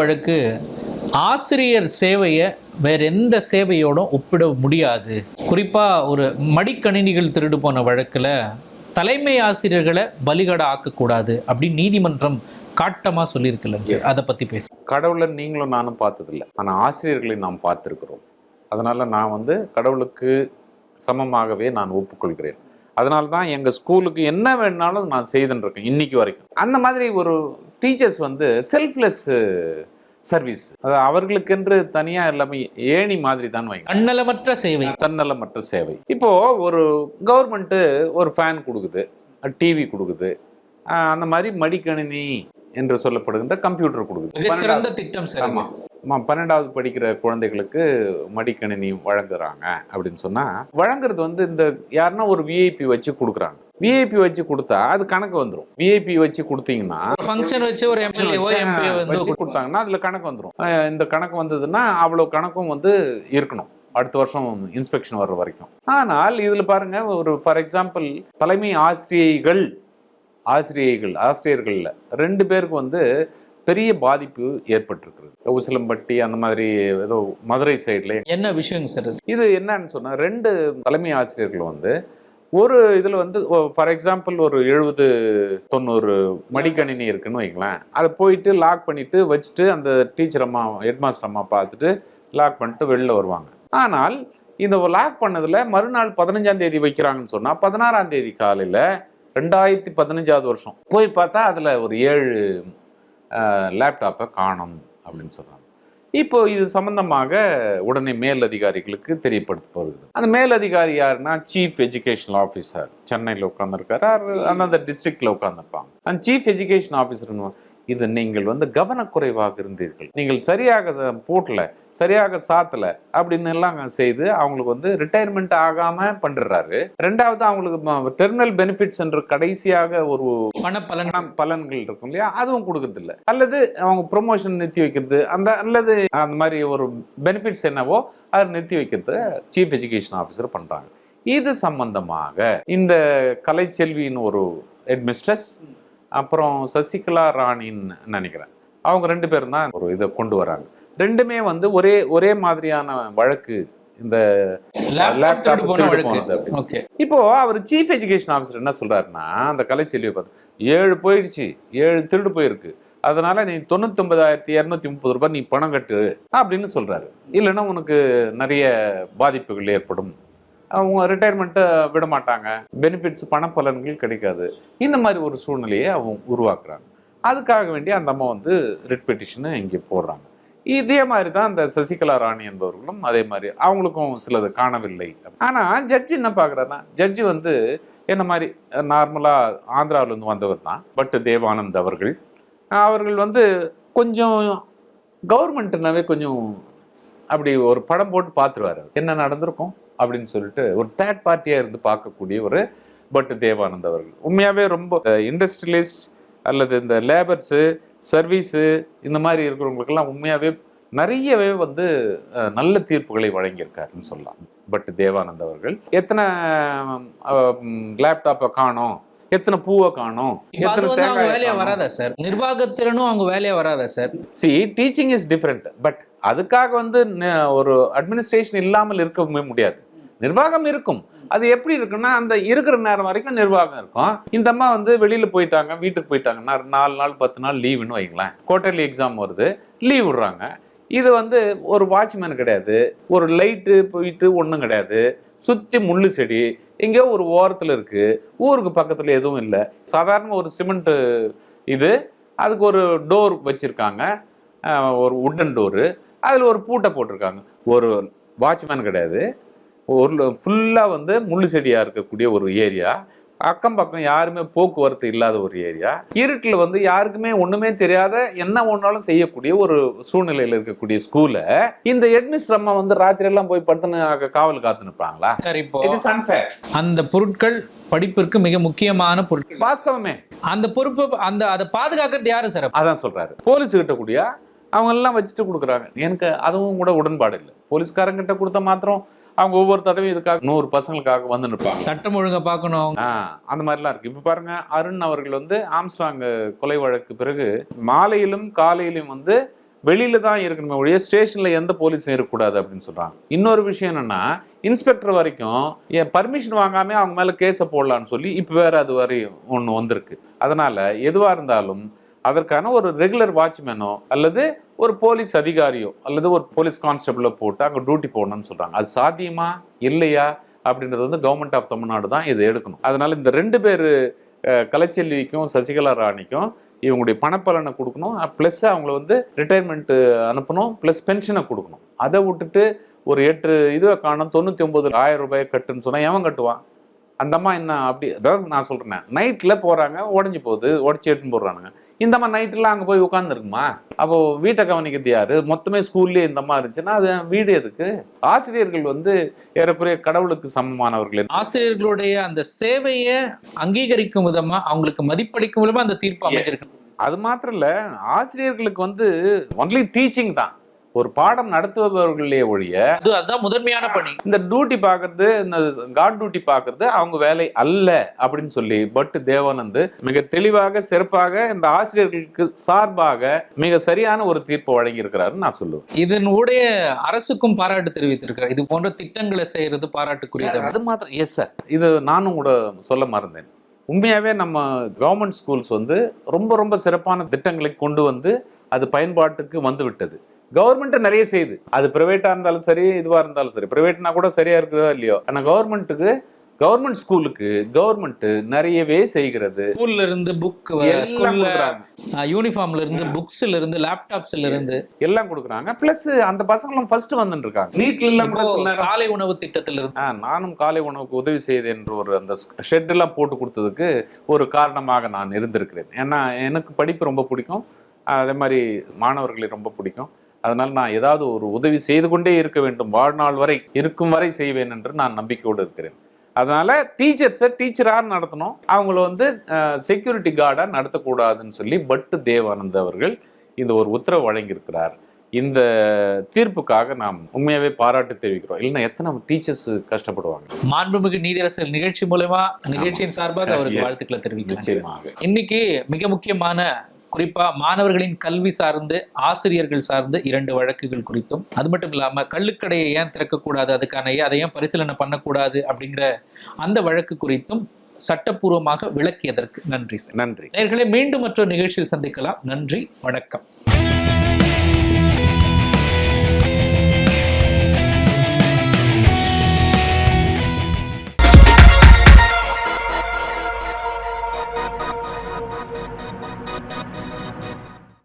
வழக்கு ஆசிரியர் சேவையை வேற எந்த சேவையோடும் ஒப்பிட முடியாது. குறிப்பாக ஒரு மடிக்கணினிகள் திருடு போன வழக்கில் தலைமை ஆசிரியர்களை பலிகட ஆக்கக்கூடாது அப்படின்னு நீதிமன்றம் காட்டமாக சொல்லியிருக்குல்லங்க சார். அதை பற்றி பேச. கடவுளை நீங்களும் நானும் பார்த்ததில்ல. ஆனால் ஆசிரியர்களை நாம் பார்த்திருக்கிறோம். அதனால நான் வந்து கடவுளுக்கு சமமாகவே நான் ஒப்புக்கொள்கிறேன். அதனால தான் எங்கள் ஸ்கூலுக்கு என்ன வேணாலும் நான் செய்துன்னு இருக்கேன் இன்னைக்கு வரைக்கும். அந்த மாதிரி ஒரு டீச்சர்ஸ் வந்து செல்ஃப்லெஸ் சர்வீஸ். அது அவர்களுக்கென்று தனியாக எல்லாமே ஏணி மாதிரி தான் வைங்க தன்னலமற்ற சேவை. தன்னலமற்ற சேவை. இப்போ ஒரு கவர்மெண்ட்டு ஒரு ஃபேன் கொடுக்குது டிவி கொடுக்குது அந்த மாதிரி மடிக்கணினி என்று சொல்லப்படுகின்ற கம்ப்யூட்டர் கொடுக்குது. மிகச்சிறந்த திட்டம் சார் ஆமா ஆமா. பன்னெண்டாவது படிக்கிற குழந்தைகளுக்கு மடிக்கணினி வழங்குறாங்க அப்படின்னு சொன்னா வழங்குறது வந்து இந்த யாருன்னா ஒரு விஐபி வச்சு கொடுக்குறாங்க. விஐபி வச்சு கொடுத்தா அது கணக்கு வந்துடும் விஐபி வச்சு கொடுத்தீங்கன்னா ஃபங்க்ஷன் வச்சு ஒரு வச்சு கொடுத்தாங்கன்னா அதுல கணக்கு வந்துடும் இந்த கணக்கு வந்ததுன்னா அவ்வளவு கணக்கும் வந்து இருக்கணும். அடுத்த வருஷம் இன்ஸ்பெக்ஷன் வர்ற வரைக்கும். ஆனால் இதுல பாருங்க ஒரு ஃபார் எக்ஸாம்பிள் தலைமை ஆசிரியைகள் ஆசிரியைகள் ஆசிரியர்கள்ல ரெண்டு பேருக்கு வந்து பெரிய பாதிப்பு ஏற்பட்டிருக்கிறது. உசிலம்பட்டி அந்த மாதிரி ஏதோ மதுரை சைடுல என்ன விஷயங்க சார் இது என்னன்னு சொன்னா ரெண்டு தலைமை ஆசிரியர்கள் வந்து ஒரு இதுல வந்து ஃபார் எக்ஸாம்பிள் ஒரு எழுபது தொண்ணூறு மடிக்கணினி இருக்குன்னு வைங்களேன். அதை போயிட்டு லாக் பண்ணிட்டு வச்சுட்டு அந்த டீச்சர் அம்மா ஹெட்மாஸ்டர் அம்மா பார்த்துட்டு லாக் பண்ணிட்டு வெளில வருவாங்க. ஆனால் இந்த லாக் பண்ணதுல மறுநாள் பதினஞ்சாம் தேதி வைக்கிறாங்கன்னு சொன்னா பதினாறாம் தேதி காலையில ரெண்டாயிரத்தி பதினஞ்சாவது வருஷம். போய் பார்த்தா அதுல ஒரு ஏழு லேப்டாப்பை காணும் அப்படின்னு சொல்றாங்க. இப்போ இது சம்பந்தமாக உடனே மேல் அதிகாரிகளுக்கு தெரியப்படுத்தப்படுகிறது. அந்த மேல் அதிகாரி யாருன்னா சீஃப் எஜுகேஷனல் ஆஃபீஸர் சென்னையில் உட்காந்துருக்காரு அந்தந்த டிஸ்ட்ரிக்ட்ல உட்காந்துருப்பாங்க அந்த சீஃப் எஜுகேஷன் ஆஃபீஸர் இது நீங்கள் வந்து கவனக்குறைவாக இருந்தீர்கள். நீங்கள் சரியாக போடல சரியாக சாத்தல அப்படின்னு எல்லாம் செய்து அவங்களுக்கு வந்து ரிட்டையர்மெண்ட் ஆகாம பண்றாரு. ரெண்டாவது அவங்களுக்கு டெர்மினல் பெனிஃபிட்ஸ் என்ற கடைசியாக ஒரு பணப்பலன். பணம் பலன்கள் இருக்கும் இல்லையா? அதுவும் கொடுக்கறது இல்ல அல்லது அவங்க ப்ரொமோஷன் நிறுத்தி வைக்கிறது அந்த அல்லது அந்த மாதிரி ஒரு பெனிஃபிட்ஸ் என்னவோ அதை நிறுத்தி வைக்கிறது சீஃப் எஜுகேஷன் ஆஃபீஸர் பண்றாங்க. இது சம்பந்தமாக இந்த கலைச்செல்வியின் ஒரு ஹெட்மிஸ்ட்ரஸ் அப்புறம் சசிகலா ராணின்னு நினைக்கிறேன். அவங்க ரெண்டு பேரும் தான் ஒரு இதை கொண்டு வராங்க. ரெண்டுமே வந்து ஒரே ஒரே மாதிரியான வழக்கு இந்த லேப்டாப் போனது இப்போ அவர் சீஃப் எஜுகேஷன் ஆஃபீஸர் என்ன சொல்றாருன்னா அந்த கலை செல்வியை பார்த்து ஏழு போயிடுச்சு ஏழு திருடு போயிருக்கு. அதனால நீ தொண்ணூத்தொன்பதாயிரத்தி இரநூத்தி முப்பது ரூபாய் நீ பணம் கட்டு அப்படின்னு சொல்றாரு. இல்லைன்னா உனக்கு நிறைய பாதிப்புகள் ஏற்படும். அவங்க ரிட்டையர்மெண்ட்டை விட மாட்டாங்க பெனிஃபிட்ஸ் பணப்பலன்கள் கிடைக்காது. இந்த மாதிரி ஒரு சூழ்நிலையை அவங்க உருவாக்குறாங்க. அதுக்காக வேண்டி அந்த அம்மா வந்து ரிட் பெட்டிஷனை இங்கே போடுறாங்க. இதே மாதிரி தான் இந்த சசிகலா ராணி என்பவர்களும் அதே மாதிரி அவங்களுக்கும் சிலது காணவில்லை. ஆனால் ஜட்ஜி என்ன பார்க்குறாருன்னா ஜட்ஜி வந்து என்ன மாதிரி நார்மலாக ஆந்திராவிலேருந்து வந்தவர் தான். பட் தேவானந்த் அவர்கள் அவர்கள் வந்து கொஞ்சம் கவர்மெண்ட்னாவே கொஞ்சம் அப்படி ஒரு படம் போட்டு பார்த்துருவாரு என்ன நடந்திருக்கும்? அப்படின்னு சொல்லிட்டு ஒரு தேர்ட் பார்ட்டியாக இருந்து பார்க்கக்கூடிய ஒரு பட் தேவானந்த் அவர்கள். உண்மையாகவே ரொம்ப இண்டஸ்ட்ரியலிஸ்ட் அல்லது இந்த லேபர்ஸு சர்வீஸு இந்த மாதிரி இருக்கிறவங்களுக்கெல்லாம் உண்மையாகவே நிறையவே வந்து நல்ல தீர்ப்புகளை வழங்கியிருக்காருன்னு சொல்லலாம். பட் தேவானந்த் அவர்கள். எத்தனை லேப்டாப்பை காணோம்? எத்தனை பூவை காணோம்? எத்தனை வேலையா? வராதா சார்? நிர்வாகத்திறனும் அவங்க வேலையா வராதா sir? See teaching is different but அதுக்காக வந்து ஒரு அட்மினிஸ்ட்ரேஷன் இல்லாமல் இருக்கவே முடியாது. நிர்வாகம் இருக்கும். அது எப்படி இருக்குன்னா அந்த இருக்கிற நேரம் வரைக்கும் நிர்வாகம் இருக்கும். இந்த அம்மா வந்து வெளியில போயிட்டாங்க வீட்டுக்கு போயிட்டாங்கன்னா நாலு நாள் பத்து நாள் லீவுன்னு வைங்களேன். குவார்டர்லி எக்ஸாம் வருது லீவ் விடுறாங்க. இது வந்து ஒரு வாட்ச்மேன் கிடையாது ஒரு லைட்டு போயிட்டு ஒன்றும் கிடையாது. சுற்றி முள்ளு செடி எங்கேயோ ஒரு ஓரத்தில் இருக்கு. ஊருக்கு பக்கத்தில் எதுவும் இல்லை. சாதாரண ஒரு சிமெண்ட்டு இது. அதுக்கு ஒரு டோர் வச்சுருக்காங்க. ஒரு உட்டன் டோரு அதில் ஒரு பூட்டை போட்டிருக்காங்க. ஒரு வாட்ச்மேன் கிடையாது. ஒரு ஃபுல்லாக வந்து முள்ளு செடியாக இருக்கக்கூடிய ஒரு ஏரியா அக்கம் பக்கம் யாருமே போக்குவரத்து இல்லாத ஒரு ஏரியா இருட்டில் வந்து யாருக்குமே ஒண்ணுமே தெரியாத என்ன ஒன்றாலும் செய்யக்கூடிய ஒரு சூழ்நிலையில் இருக்கக்கூடிய ஸ்கூலை இந்த ஹெட்மிஸ்டர் அம்மா வந்து ராத்திரி எல்லாம் போய் படுத்துன்னு காவல் காத்து நிற்பாங்களா சார் இப்போ அந்த பொருட்கள் படிப்பிற்கு மிக முக்கியமான பொருட்கள். வாஸ்தவமே. அந்த பொறுப்பு அந்த அதை பாதுகாக்கிறது யாரு சார்? அதான் சொல்றாரு. போலீஸ் கிட்ட கூடிய அவங்க எல்லாம் வச்சுட்டு கொடுக்குறாங்க. எனக்கு அதுவும் கூட உடன்பாடு இல்லை. போலீஸ்காரங்க கிட்ட கொடுத்த மாத்திரம் அவங்க ஒவ்வொரு தடவையும் இதுக்காக நூறு பசங்களுக்காக வந்து நிற்பாங்க. சட்டம் ஒழுங்கா பார்க்கணும் அந்த மாதிரிலாம் இருக்கு. இப்ப பாருங்க அருண் அவர்கள் வந்து ஆம்ஸ்ட்ராங் கொலை வழக்கு பிறகு மாலையிலும் காலையிலும் வந்து வெளியில தான் இருக்கணுமே ஒழிய ஸ்டேஷன்ல எந்த போலீஸும் இருக்கக்கூடாது அப்படின்னு சொல்றாங்க. இன்னொரு விஷயம் என்னன்னா இன்ஸ்பெக்டர் வரைக்கும் என் பர்மிஷன் வாங்காம அவங்க மேல கேஸை போடலான்னு சொல்லி இப்போ வேற அது வரையும் ஒன்று வந்திருக்கு. அதனால எதுவா இருந்தாலும் அதற்கான ஒரு ரெகுலர் வாட்ச்மேனோ அல்லது ஒரு போலீஸ் அதிகாரியோ அல்லது ஒரு போலீஸ் கான்ஸ்டபிளோ போட்டு அங்கே டியூட்டி போடணும்னு சொல்கிறாங்க அது சாத்தியமா? இல்லையா? அப்படின்றது வந்து கவர்மெண்ட் ஆஃப் தமிழ்நாடு தான் இதை எடுக்கணும். அதனால் இந்த ரெண்டு பேர் கலைச்செல்விக்கும் சசிகலா ராணிக்கும் இவங்களுடைய பணப்பலனை கொடுக்கணும். ப்ளஸ் அவங்கள வந்து ரிட்டையர்மெண்ட்டு அனுப்பணும். ப்ளஸ் பென்ஷனை கொடுக்கணும். அதை விட்டுட்டு ஒரு எட்டு இதுவை காணும். தொண்ணூற்றி ஒம்பது ஆயிரம் ரூபாய் கட்டுன்னு சொன்னால் எவன் கட்டுவான்? அந்த அம்மா என்ன அப்படி அதாவது நான் சொல்கிறேன் நைட்டில் போகிறாங்க உடஞ்சி போகுது உடச்சி எடுத்துன்னு போடுறானுங்க. இந்த அம்மா நைட்டில் அங்கே போய் உட்காந்துருக்குமா அப்போ வீட்டை கவனிக்கிறது யாரு? மொத்தமே ஸ்கூல்லேயே இந்த மாதிரி இருந்துச்சுன்னா அது வீடு எதுக்கு? ஆசிரியர்கள் வந்து ஏறக்குறைய கடவுளுக்கு சமமானவர்கள் ஆசிரியர்களுடைய அந்த சேவையை அங்கீகரிக்கும் விதமா அவங்களுக்கு மதிப்பளிக்கும் விதமா அந்த தீர்ப்பு அமைச்சிருக்கு அது மாத்திரம் இல்ல ஆசிரியர்களுக்கு வந்து ஒன்லி டீச்சிங் தான். ஒரு பாடம் நடத்துபவர்களே ஒழிய அது அதான் முதன்மையான பணி. இந்த டியூட்டி பார்க்கறது இந்த காட் டியூட்டி பார்க்கறது அவங்க வேலை அல்ல அப்படின்னு சொல்லி பட் தேவானந்த் மிக தெளிவாக சிறப்பாக இந்த ஆசிரியர்களுக்கு சார்பாக மிக சரியான ஒரு தீர்ப்பு வழங்கியிருக்கிறாருன்னு நான் சொல்லுவேன். இதனுடைய அரசுக்கும் பாராட்டு தெரிவித்திருக்கிறார். இது போன்ற திட்டங்களை செய்யறது பாராட்டுக்குரியது. அது மாத்திரம் எஸ் சார் இது நானும் கூட சொல்ல மறந்தேன். உண்மையாவே நம்ம கவர்மெண்ட் ஸ்கூல்ஸ் வந்து ரொம்ப ரொம்ப சிறப்பான திட்டங்களை கொண்டு வந்து அது பயன்பாட்டுக்கு வந்து விட்டது. கவர்மெண்ட் நிறைய செய்யுது. அது பிரைவேட்டா இருந்தாலும் சரி இதுவா இருந்தாலும் சரி. பிரைவேட்னா கூட சரியா இருக்குதோ இல்லையோ. ஆனா கவர்மெண்ட்டுக்கு கவர்மெண்ட் ஸ்கூலுக்கு கவர்மெண்ட் நிறையவே செய்கிறது. ஸ்கூல்ல இருந்து புக் ஸ்கூல்ல. யூனிஃபார்ம்ல இருந்து புக்ஸ்ல இருந்து லேப்டாப்ஸ்ல இருந்து. எல்லாம் கொடுக்குறாங்க. பிளஸ் அந்த பசங்களும் ஃபர்ஸ்ட் வந்துட்டு இருக்காங்க நீட்ல எல்லாம் கூட காலை உணவு திட்டத்துல இருந்து. நானும் காலை உணவுக்கு உதவி செய்து என்று ஒரு அந்த ஷெட் எல்லாம் போட்டு கொடுத்ததுக்கு ஒரு காரணமாக நான் இருந்திருக்கிறேன். ஏன்னா எனக்கு படிப்பு ரொம்ப பிடிக்கும். அதே மாதிரி மாணவர்களை ரொம்ப பிடிக்கும். அதனால நான் ஏதாவது ஒரு உதவி செய்து கொண்டே இருக்க வேண்டும். வாழ்நாள் வரை இருக்கும் வரை செய்வேன் என்று நான் நம்பிக்கையோடு இருக்கிறேன். அதனால டீச்சர்ஸை டீச்சராக நடத்தணும். அவங்கள வந்து செக்யூரிட்டி கார்டாக நடத்தக்கூடாதுன்னு சொல்லி பட்டு தேவானந்த் அவர்கள் இந்த ஒரு உத்தரவு வழங்கியிருக்கிறார். இந்த தீர்ப்புக்காக நாம் உண்மையாவே பாராட்டு தெரிவிக்கிறோம். இல்லைன்னா எத்தனை டீச்சர்ஸ் கஷ்டப்படுவாங்க? மாண்புமிகு நீதியரசர் நிகழ்ச்சி மூலமா நிகழ்ச்சியின் சார்பாக அவருக்கு. வாழ்த்துக்களை தெரிவிக்கலாம் இன்னைக்கு மிக முக்கியமான குறிப்பா மாணவர்களின் கல்வி சார்ந்து ஆசிரியர்கள் சார்ந்து இரண்டு வழக்குகள் குறித்தும் அது மட்டும் இல்லாம கள்ளுக்கடையை ஏன் திறக்கக்கூடாது அதுக்கான அதை ஏன் பரிசீலனை பண்ணக்கூடாது அப்படிங்கிற அந்த வழக்கு குறித்தும் சட்டப்பூர்வமாக விளக்கியதற்கு நன்றி சார். நன்றி. நேர்களை மீண்டும் மற்றொரு நிகழ்ச்சியில் சந்திக்கலாம். நன்றி வணக்கம்.